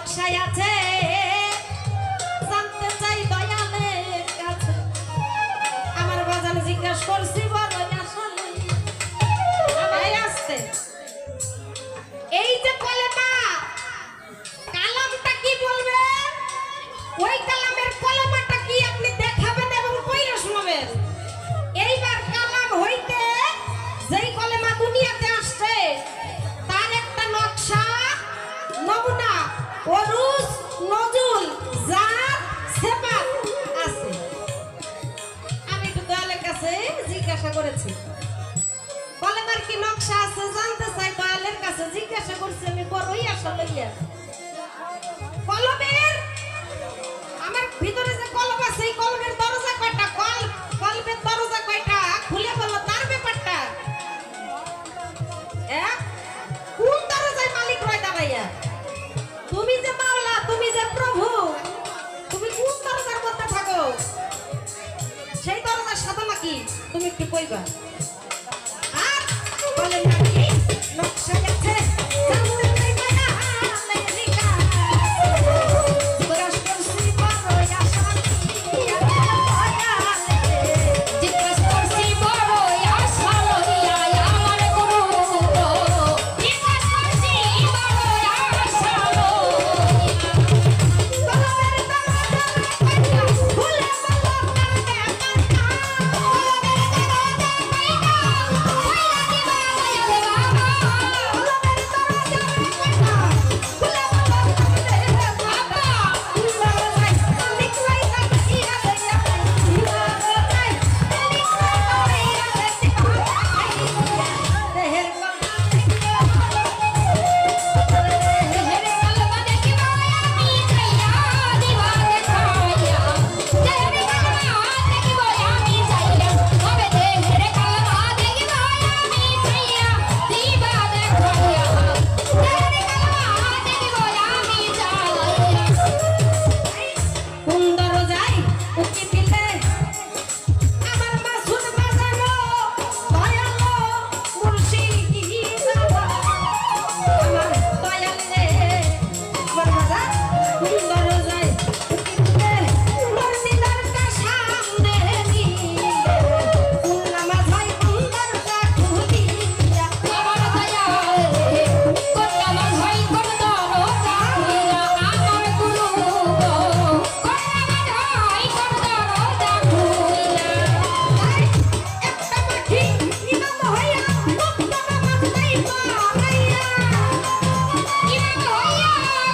সংশয় আছে জানতে চাই দয়ালের কাছে। আমার বাজার জিজ্ঞাসা করছি অরুষ আছে। আমি একটু কাছে জিজ্ঞাসা করেছি। কি নকশা আছে, জানতে চাই কাছে জিজ্ঞাসা করছি আমি, বড়ই আশা লইয়া। noiva.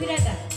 फिरायचा.